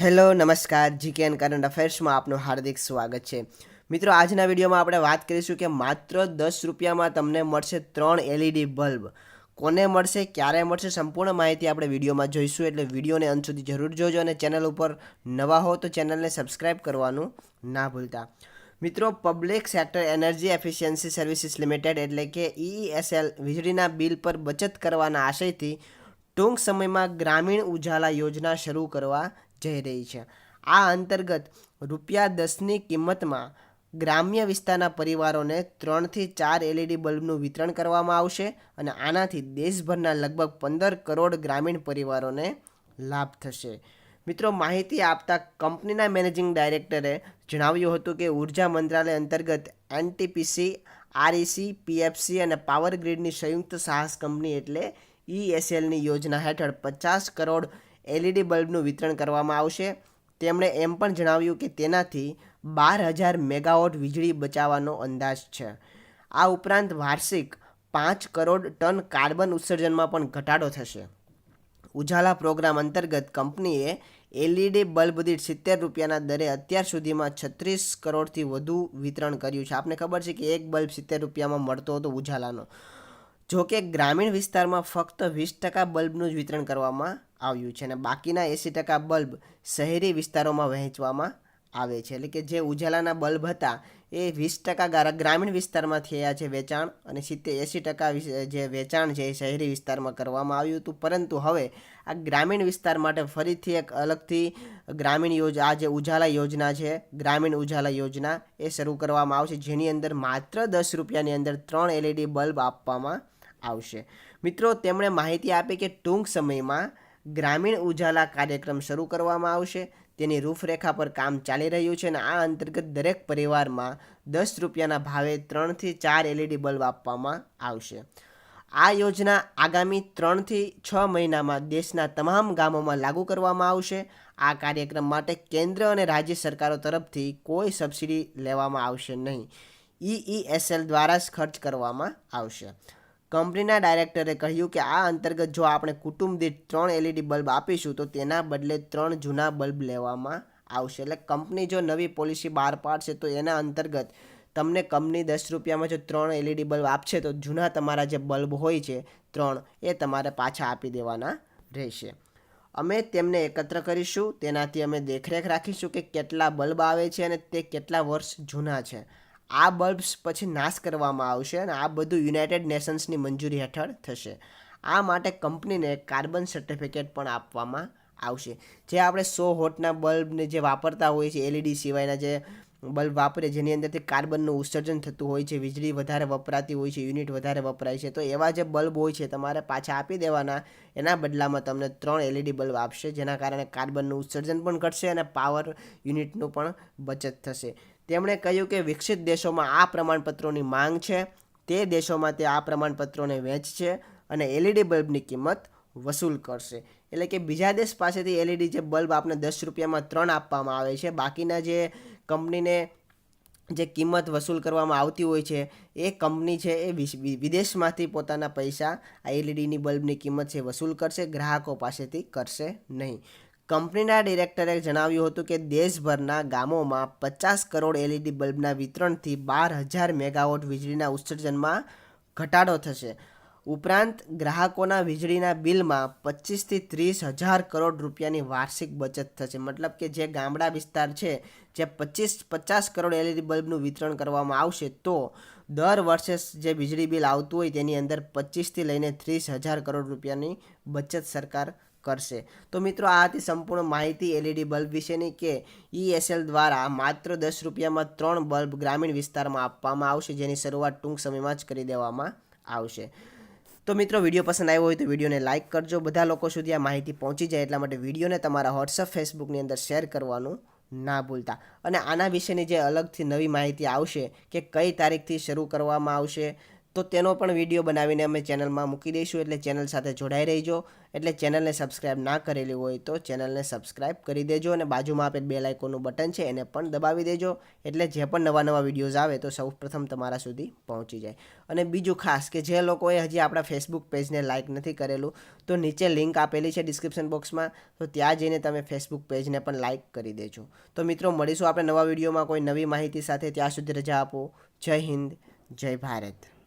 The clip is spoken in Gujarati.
હેલો, નમસ્કાર. જીકે એન કરંટ અફેર્સમાં આપનું હાર્દિક સ્વાગત છે. મિત્રો, આજના વિડીયોમાં આપણે વાત કરીશું કે માત્ર દસ રૂપિયામાં તમને મળશે ત્રણ એલઈડી બલ્બ. કોને મળશે, ક્યારે મળશે, સંપૂર્ણ માહિતી આપણે વિડીયોમાં જોઈશું. એટલે વિડીયોને અંત સુધી જરૂર જોજો અને ચેનલ ઉપર નવા હો તો ચેનલને સબસ્ક્રાઈબ કરવાનું ના ભૂલતા. મિત્રો, public sector energy efficiency services limited એટલે કે ઈઈએસએલ વીજળીના બિલ પર બચત કરવાના આશયથી ટૂંક સમયમાં ગ્રામીણ ઉજાલા યોજના શરૂ કરવા જઈ રહી છે. આ અંતર્ગત રૂપિયા દસની કિંમતમાં ગ્રામ્ય વિસ્તારના પરિવારોને ત્રણથી ચાર એલઈડી બલ્બનું વિતરણ કરવામાં આવશે અને આનાથી દેશભરના લગભગ પંદર કરોડ ગ્રામીણ પરિવારોને લાભ થશે. મિત્રો, માહિતી આપતા કંપનીના મેનેજિંગ ડાયરેક્ટરે જણાવ્યું હતું કે ઊર્જા મંત્રાલય અંતર્ગત એનટીપીસી, આરઈસી, પીએફસી અને પાવર ગ્રીડની સંયુક્ત સાહસ કંપની એટલે ઈએસએલની યોજના હેઠળ પચાસ કરોડ એલઈડી બલ્બનું વિતરણ કરવામાં આવશે. તેમણે એમ પણ જણાવ્યું કે તેનાથી બાર હજાર મેગાવોટ વીજળી બચાવવાનો અંદાજ છે. આ ઉપરાંત વાર્ષિક પાંચ કરોડ ટન કાર્બન ઉત્સર્જનમાં પણ ઘટાડો થશે. ઉજાલા પ્રોગ્રામ અંતર્ગત કંપનીએ એલઈડી બલ્બ દીઠ સિત્તેર રૂપિયાના દરે અત્યાર સુધીમાં છત્રીસ કરોડથી વધુ વિતરણ કર્યું છે. આપને ખબર છે કે એક બલ્બ સિત્તેર રૂપિયામાં મળતો હતો ઉજાલાનો. જોકે ગ્રામીણ વિસ્તારમાં ફક્ત વીસ ટકા બલ્બનું જ વિતરણ કરવામાં આવ્યું છે અને બાકીના એંસી ટકા બલ્બ શહેરી વિસ્તારોમાં વહેંચવામાં આવે છે. એટલે કે જે ઉજાલાના બલ્બ હતા એ વીસ ટકા ગારા- ગ્રામીણ વિસ્તારમાં થયા છે વેચાણ અને સિત્તેર એંસી ટકા જે વેચાણ છે એ શહેરી વિસ્તારમાં કરવામાં આવ્યું હતું. પરંતુ હવે આ ગ્રામીણ વિસ્તાર માટે ફરીથી એક અલગથી ગ્રામીણ યોજ, આ જે ઉજાલા યોજના છે, ગ્રામીણ ઉજાલા યોજના એ શરૂ કરવામાં આવશે. જેની અંદર માત્ર દસ રૂપિયાની અંદર ત્રણ એલઈડી બલ્બ આપવામાં આવશે. મિત્રો, તેમણે માહિતી આપી કે ટૂંક સમયમાં ગ્રામીણ ઉજાલા કાર્યક્રમ શરૂ કરવામાં આવશે. તેની રૂપરેખા પર કામ ચાલી રહ્યું છે અને આ અંતર્ગત દરેક પરિવારમાં દસ રૂપિયાના ભાવે ત્રણથી ચાર એલઈડી બલ્બ આપવામાં આવશે. આ યોજના આગામી ત્રણથી છ મહિનામાં દેશના તમામ ગામોમાં લાગુ કરવામાં આવશે. આ કાર્યક્રમ માટે કેન્દ્ર અને રાજ્ય સરકારો તરફથી કોઈ સબસિડી લેવામાં આવશે નહીં. ઈઈએસએલ દ્વારા જ ખર્ચ કરવામાં આવશે. કંપનીના ડાયરેક્ટરે કહ્યું કે આ અંતર્ગત જો આપણે કુટુંબ દીઠ ત્રણ એલઈડી બલ્બ આપીશું, તો તેના બદલે ત્રણ જૂના બલ્બ લેવામાં આવશે. એટલે કંપની જો નવી પોલિસી બહાર પાડશે, તો એના અંતર્ગત તમને કંપની દસ રૂપિયામાં જો ત્રણ એલઈડી બલ્બ આપશે, તો જૂના તમારા જે બલ્બ હોય છે, ત્રણ, એ તમારે પાછા આપી દેવાના રહેશે. અમે તેમને એકત્ર કરીશું, તેનાથી અમે દેખરેખ રાખીશું કે કેટલા બલ્બ આવે છે અને તે કેટલા વર્ષ જૂના છે. આ બલ્બ્સ પછી નાશ કરવામાં આવશે અને આ બધું યુનાઇટેડ નેશન્સની મંજૂરી હેઠળ થશે. આ માટે કંપનીને કાર્બન સર્ટિફિકેટ પણ આપવામાં આવશે. જે આપણે સો હોટના બલ્બને જે વાપરતા હોઈએ છીએ, એલઈડી સિવાયના જે બલ્બ વાપરે, જેની અંદરથી કાર્બનનું ઉત્સર્જન થતું હોય છે, વીજળી વધારે વપરાતી હોય છે, યુનિટ વધારે વપરાય છે, તો એવા જે બલ્બ હોય છે, તમારે પાછા આપી દેવાના, એના બદલામાં તમને ત્રણ એલઈડી બલ્બ આપશે, જેના કારણે કાર્બનનું ઉત્સર્જન પણ ઘટશે અને પાવર યુનિટનું પણ બચત થશે. તેમણે કહ્યું કે વિકસિત દેશોમાં આ પ્રમાણપત્રોની માંગ છે. તે દેશોમાં તે આ પ્રમાણપત્રોને વેચશે અને એલઈડી બલ્બની કિંમત વસૂલ કરશે. એટલે કે બીજા દેશ પાસેથી એલઈડી જે બલ્બ આપણે દસ રૂપિયામાં ત્રણ આપવામાં આવે છે, બાકીના જે કંપનીને જે કિંમત વસૂલ કરવામાં આવતી હોય છે, એ કંપની છે એ વિદેશમાંથી પોતાના પૈસા આ એલઈડીની બલ્બની કિંમત છે વસૂલ કરશે, ગ્રાહકો પાસેથી કરશે નહીં. કંપનીના ડિરેક્ટરે જણાવ્યું હતું કે દેશભરના ગામોમાં પચાસ કરોડ એલઈડી બલ્બના વિતરણથી બાર હજાર મેગાવોટ વીજળીના ઉત્સર્જનમાં ઘટાડો થશે. ઉપરાંત, ગ્રાહકોના વીજળીના બિલમાં પચીસથી ત્રીસ હજાર કરોડ રૂપિયાની વાર્ષિક બચત થશે. મતલબ કે જે ગામડા વિસ્તાર છે, જે પચીસ, પચાસ કરોડ એલઈડી બલ્બનું વિતરણ કરવામાં આવશે, તો દર વર્ષે જે વીજળી બિલ આવતું હોય તેની અંદર પચીસથી લઈને ત્રીસ હજાર કરોડ રૂપિયાની બચત સરકાર કરશે. તો મિત્રો, આ હતી સંપૂર્ણ માહિતી એલઈડી બલ્બ વિશેની કે ઈએસએલ દ્વારા માત્ર દસ રૂપિયામાં ત્રણ બલ્બ ગ્રામીણ વિસ્તારમાં આપવામાં આવશે, જેની શરૂઆત ટૂંક સમયમાં જ કરી દેવામાં આવશે. તો મિત્રો, વીડિયો પસંદ આવ્યો હોય તો વિડીયોને લાઇક કરજો. બધા લોકો સુધી આ માહિતી પહોંચી જાય એટલા માટે વિડીયોને તમારા વોટ્સઅપ ફેસબુકની અંદર શેર કરવાનું ના ભૂલતા. અને આના વિશેની જે અલગથી નવી માહિતી આવશે કે કઈ તારીખથી શરૂ કરવામાં આવશે તો તેનો પણ વીડિયો બનાવીને અમે ચેનલમાં મૂકી દઈશું, એટલે ચેનલ સાથે જોડાઈ રહીજો. એટલે ચેનલને સબસ્ક્રાઇબ ના કરેલી હોય તો ચેનલને સબસ્ક્રાઇબ કરી દેજો અને બાજુમાં આપેલ બે લાઇકોનું બટન છે એને પણ દબાવી દેજો. એટલે જે પણ નવા નવા વિડીયોઝ આવે તો સૌ પ્રથમ તમારા સુધી પહોંચી જાય. અને બીજું ખાસ કે જે લોકોએ હજી આપણા ફેસબુક પેજને લાઇક નથી કરેલું, તો નીચે લિંક આપેલી છે ડિસ્ક્રિપ્શન બોક્સમાં તો ત્યાં જઈને તમે ફેસબુક પેજને પણ લાઇક કરી દેજો. તો મિત્રો, મળીશું આપણે નવા વિડીયોમાં કોઈ નવી માહિતી સાથે. ત્યાં સુધી રજા આપો. જય હિન્દ, જય ભારત.